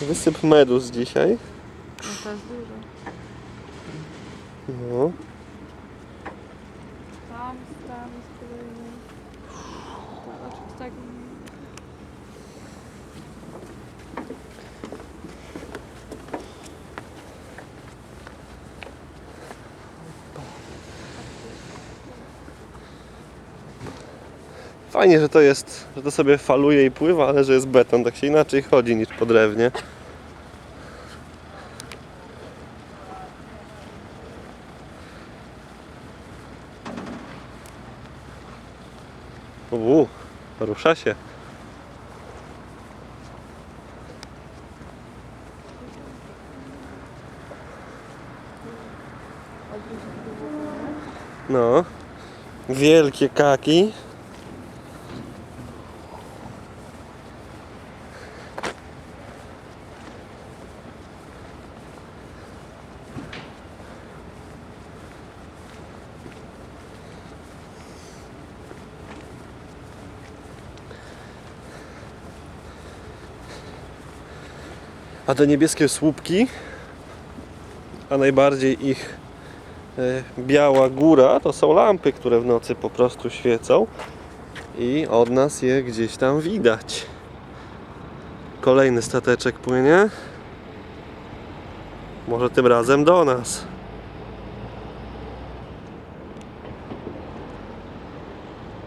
Wysyp medus dzisiaj. No to jest dużo. No. Tam, tam jest kolejny. To tak... Fajnie, że to jest, że to sobie faluje i pływa, ale że jest beton. Tak się inaczej chodzi niż po drewnie. Uuu, rusza się. No. Wielkie kaki. A te niebieskie słupki, a najbardziej ich e, biała góra, to są lampy, które w nocy po prostu świecą i od nas je gdzieś tam widać. Kolejny stateczek płynie. Może tym razem do nas.